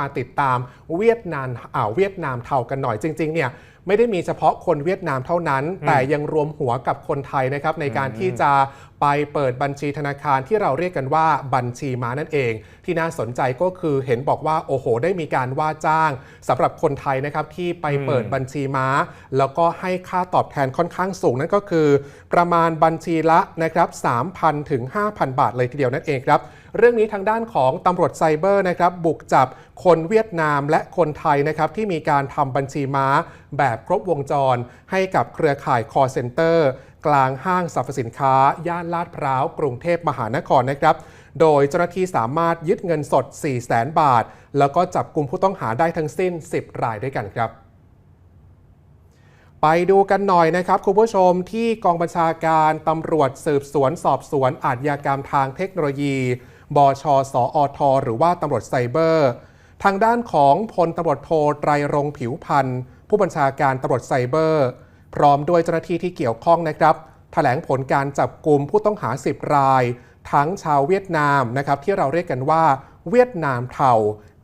มาติดตามเวียดนามอ่าวเวียดนามเท่ากันหน่อยจริงๆเนี่ยไม่ได้มีเฉพาะคนเวียดนามเท่านั้น แต่ยังรวมหัวกับคนไทยนะครับในการที่จะไปเปิดบัญชีธนาคารที่เราเรียกกันว่าบัญชีม้านั่นเอง ที่น่าสนใจก็คือเห็นบอกว่าโอ้โห ได้มีการว่าจ้างสำหรับคนไทยนะครับที่ไปเปิดบัญชีม้า แล้วก็ให้ค่าตอบแทนค่อนข้างสูงนั่นก็คือ ประมาณบัญชีละนะครับ3,000ถึง5,000 บาทเลยทีเดียวนั่นเองครับ เรื่องนี้ทางด้านของตำรวจไซเบอร์นะครับบุกจับคนเวียดนามและคนไทยนะครับที่มีการทำบัญชีม้าแบบครบวงจร ให้กับเครือข่าย call center กลางห้างสรรพสินค้า ย่านลาดพร้าวกรุงเทพมหานครนะครับ โดยเจ้าหน้าที่สามารถยึดเงินสด 4 0 0แสนบาท แล้วก็จับกลุ่มผู้ต้องหาได้ทั้งสิ้น 10 รายด้วยกันครับไปดูกันหน่อยนะครับคุณผู้ชมที่กองบัญชาการตำรวจสืบสวนสอบสวนอาชญากรรมทางเทคโนโลยี บชสอทหรือว่าตำรวจไซเบอร์ ทางด้านของพลตำรวจโทไตรรงผิวพันธ์ผู้บัญชาการตำรวจไซเบอร์ พร้อมด้วยเจ้าหน้าที่ที่เกี่ยวข้องนะครับแถลงผลการจับกลุ่มผู้ต้องหา 10 ราย ทั้งชาวเวียดนามนะครับที่เราเรียกกันว่าเวียดนามเทา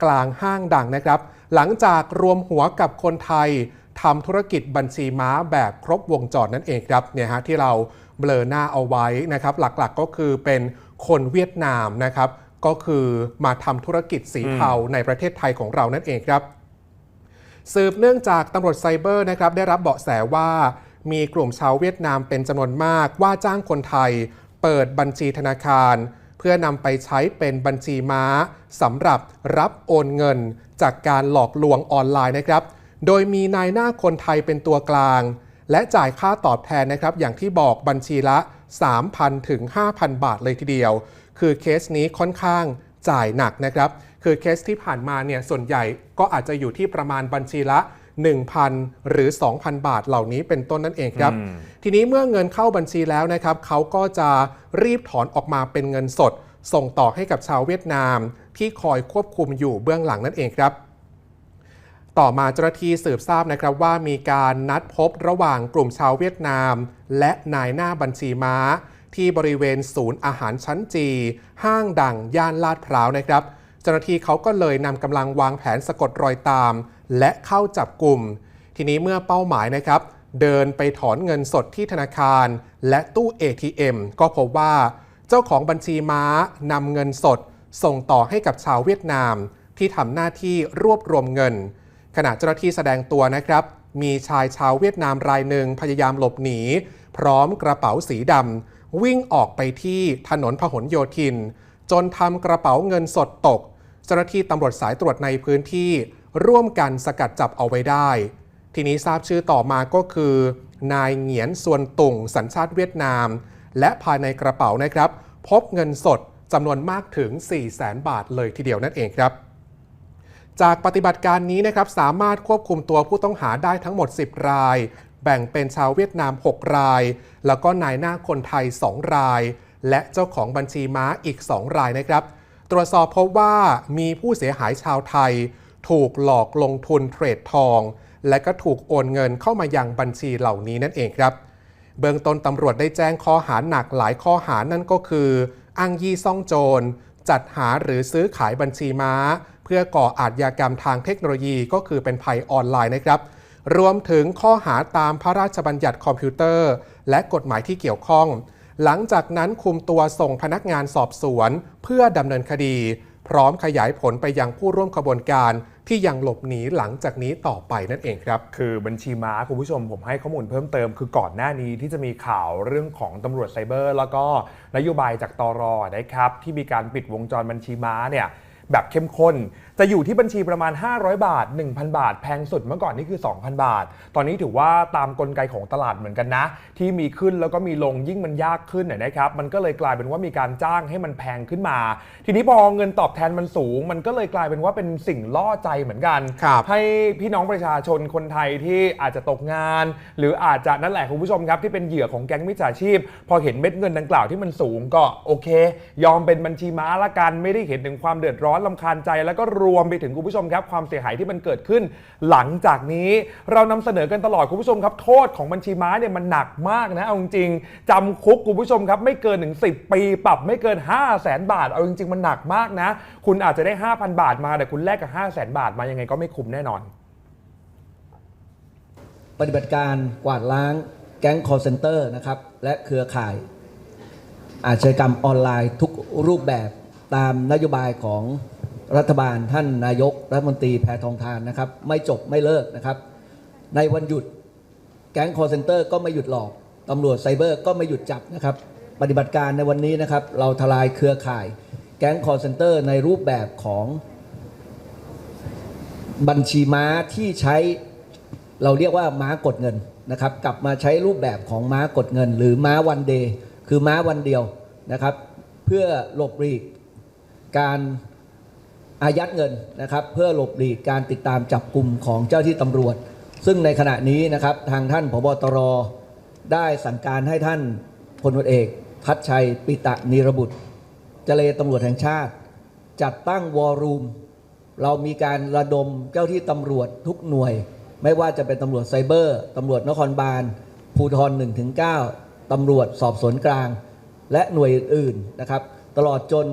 กลางห้างดังนะครับ หลังจากรวมหัวกับคนไทยทำธุรกิจบัญชีม้าแบบครบวงจรนั่นเองครับเนี่ยฮะที่เราเบลอหน้าเอาไว้นะครับ หลักๆก็คือเป็น คนเวียดนามนะครับ ก็คือมาทำธุรกิจสีเทาในประเทศไทยของเรานั่นเองครับ สืบเนื่องจากตำรวจไซเบอร์นะครับได้รับเบาะแสว่า มีกลุ่มชาวเวียดนามเป็นจำนวนมากว่าจ้างคนไทย เปิดบัญชีธนาคาร เพื่อนำไปใช้เป็นบัญชีม้าสำหรับรับโอนเงิน จากการหลอกลวงออนไลน์นะครับ โดยมีนายหน้าคนไทยเป็นตัวกลาง และจ่ายค่าตอบแทนนะครับ อย่างที่บอกบัญชีละ 3,000 ถึง 5,000 บาทเลยทีเดียว คือเคสนี้ค่อนข้างจ่ายหนักนะครับ คือเคสที่ผ่านมาเนี่ยส่วนใหญ่ก็อาจจะอยู่ที่ประมาณบัญชีละ 1,000 หรือ 2,000 บาทเหล่านี้เป็นต้นนั่นเองครับ ทีนี้เมื่อเงินเข้าบัญชีแล้วนะครับเขาก็จะรีบถอนออกมาเป็นเงินสด ส่งต่อให้กับชาวเวียดนาม ที่คอยควบคุมอยู่เบื้องหลังนั่นเองครับ ต่อมาเจ้าหน้าที่สืบทราบนะครับว่ามีการนัดพบระหว่างกลุ่มชาวเวียดนาม และนายหน้าบัญชีม้า ที่บริเวณศูนย์อาหารชั้นจี ห้างดังย่านลาดพร้าวนะครับ เจ้าหน้าที่เขาก็เลยนำกำลังวางแผนสะกดรอยตาม และเข้าจับกลุ่ม ทีนี้เมื่อเป้าหมายนะครับ เดินไปถอนเงินสดที่ธนาคาร และตู้ ATM ก็พบว่า เจ้าของบัญชีม้านำเงินสด ส่งต่อให้กับชาวเวียดนาม ที่ทำหน้าที่รวบรวมเงิน ขณะเจ้าหน้าที่แสดงตัวนะครับ มีชายชาวเวียดนามรายหนึ่งพยายามหลบหนี พร้อมกระเป๋าสีดำวิ่งออกไปที่ถนนพหลโยธิน จนทำกระเป๋าเงินสดตก เจ้าหน้าที่ตำรวจสายตรวจในพื้นที่ ร่วมกันสกัดจับเอาไว้ได้ ทีนี้ทราบชื่อต่อมาก็คือ นายเหงียนส่วนตุงสัญชาติเวียดนาม และภายในกระเป๋านะครับ พบเงินสดจำนวนมากถึง 4 0 0แสนบาทเลยทีเดียวนั่นเองครับ จากปฏิบัติการนี้นะครับสามารถควบคุมตัวผู้ต้องหาได้ทั้งหมด 10 ราย แบ่งเป็นชาวเวียดนาม 6 ราย แล้วก็นายหน้าคนไทย 2 ราย และเจ้าของบัญชีม้าอีก 2 รายนะครับ ตรวจสอบพบว่ามีผู้เสียหายชาวไทย ถูกหลอกลงทุนเทรดทอง และก็ถูกโอนเงินเข้ามายังบัญชีเหล่านี้นั่นเองครับ เบื้องต้นตำรวจได้แจ้งข้อหาหนักหลายข้อหานั่นก็คืออ้างยี่ซ่องโจร จัดหาหรือซื้อขายบัญชีม้า เพื่อก่ออาชญากรรมทางเทคโนโลยีก็คือเป็นภัยออนไลน์นะครับ รวมถึงข้อหาตามพระราชบัญญัติคอมพิวเตอร์ และกฎหมายที่เกี่ยวข้อง หลังจากนั้นคุมตัวส่งพนักงานสอบสวน เพื่อดำเนินคดี พร้อมขยายผลไปยังผู้ร่วมขบวนการที่ยังหลบหนีหลังจากนี้ต่อไปนั่นเองครับ คือบัญชีม้าคุณผู้ชมผมให้ข้อมูลเพิ่มเติม คือก่อนหน้านี้ที่จะมีข่าวเรื่องของตำรวจไซเบอร์ แล้วก็นโยบายจากตรอนะครับที่มีการปิดวงจรบัญชีม้าเนี่ย แบบเข้มข้น จะอยู่ที่บัญชีประมาณ 500 บาท 1,000 บาท แพงสุดเมื่อก่อนนี่คือ 2,000 บาท ตอนนี้ถือว่าตามกลไกของตลาดเหมือนกันนะ ที่มีขึ้นแล้วก็มีลงยิ่งมันยากขึ้นเนี่ยนะครับมันก็เลยกลายเป็นว่ามีการจ้างให้มันแพงขึ้นมา ทีนี้พอเงินตอบแทนมันสูง มันก็เลยกลายเป็นว่าเป็นสิ่งล่อใจเหมือนกันครับให้พี่น้องประชาชนคนไทยที่อาจจะตกงาน หรืออาจจะนั่นแหละคุณผู้ชมครับที่เป็นเหยื่อของแก๊งมิจฉาชีพ พอเห็นเม็ดเงินดังกล่าวที่มันสูงก็โอเค ยอมเป็นบัญชีม้าละกันไม่ได้เห็นถึงความเดือดร้อนอนลำคาญใจ แล้วก็รวมไปถึงคุณผู้ชมครับ ความเสียหายที่มันเกิดขึ้น หลังจากนี้เรานำเสนอกันตลอดคุณผู้ชมครับ โทษของบัญชีม้าเนี่ยมันหนักมากนะเอาจริงๆจำคุกคุณผู้ชมครับไม่เกินถึง10 ปี ปรับไม่เกิน 5 0 0แสนบาท เอาจริงๆ มันหนักมากนะ คุณอาจจะได้ 5,000 บาทมาแต่คุณแลกกับ 5 0 0แสนบาทมายังไงก็ไม่คุ้มแน่นอน ปฏิบัติการกวาดล้างแก๊ง call center นะครับ และเครือข่าย อาชญากรรมออนไลน์ทุกรูปแบบ ตามนโยบายของรัฐบาลท่านนายกรัฐมนตรีแพทองทานนะครับ ไม่จบไม่เลิกนะครับ ในวันหยุดแก๊ง call center ก็ไม่หยุดหลอกตำรวจไซเบอร์ก็ไม่หยุดจับนะครับ ปฏิบัติการในวันนี้นะครับ เราทลายเครือข่าย แก๊ง call center ในรูปแบบของบัญชีม้าที่ใช้เราเรียกว่าม้ากดเงินนะครับ กลับมาใช้รูปแบบของม้ากดเงิน หรือม้าวันเดย์คือม้าวันเดียวนะครับ เพื่อหลบหลีก การอายัดเงินนะครับเพื่อหลบหลีกการติดตามจับกลุ่มของเจ้าที่ตำรวจ ซึ่งในขณะนี้นะครับทางท่านผบตรได้สั่งการให้ท่านพลตเอก ทัชชัยปิตะนีรบุตร เจเลตำรวจแห่งชาติ จัดตั้งวอร์รูม เรามีการระดมเจ้าที่ตำรวจทุกหน่วย ไม่ว่าจะเป็นตำรวจไซเบอร์ตำรวจนครบาลภูทร1ถึง9ตำรวจสอบสวนกลาง และหน่วยอื่นๆนะครับ ตลอดจน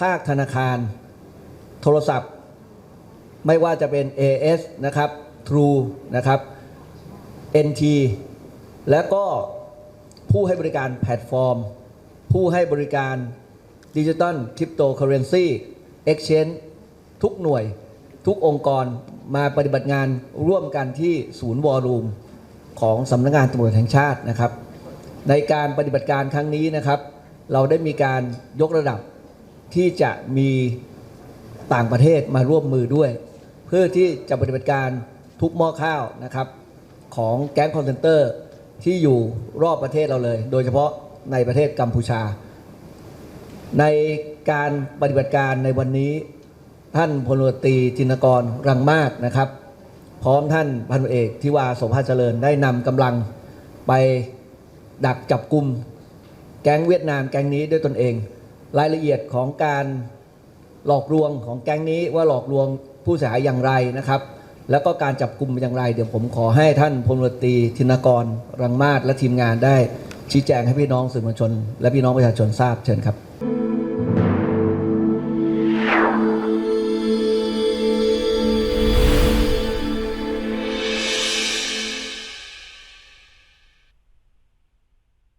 ภาคธนาคาร โทรศัพท์ ไม่ว่าจะเป็น AS นะครับ True นะครับ NT และก็ผู้ให้บริการแพลตฟอร์ม ผู้ให้บริการดิจิ t a ลคริปโตเคอเรนซี Exchange ทุกหน่วยทุกองค์กรมาปฏิบัติงานร่วมกันที่ศูนย์วอลลุ่มของสำนักงานตำรวจแห่งชาตินะครับ ในการปฏิบัติการครั้งนี้นะครับ เราได้มีการยกระดับ ที่จะมีต่างประเทศมาร่วมมือด้วย เพื่อที่จะปฏิบัติการทุกหม้อข้าวนะครับ ของแก๊งคอนเซนเตอร์ที่อยู่รอบประเทศเราเลย โดยเฉพาะในประเทศกัมพูชา ในการปฏิบัติการในวันนี้ท่านพลตรีจินกรรังมากนะครับ พร้อมท่านพันเอกทิวาโสภาเจริญได้นำกำลังไปดักจับกลุ่มแก๊งเวียดนามแก๊งนี้ด้วยตนเอง รายละเอียดของการหลอกลวงของแก๊งนี้ว่าหลอกลวงผู้เสียหายอย่างไรนะครับ แล้วก็การจับกลุ่มอย่างไร เดี๋ยวผมขอให้ท่านพลตรีธินกรรังมาศและทีมงานได้ชี้แจงให้พี่น้องสื่อมวลชน และพี่น้องประชาชนทราบเชิญครับ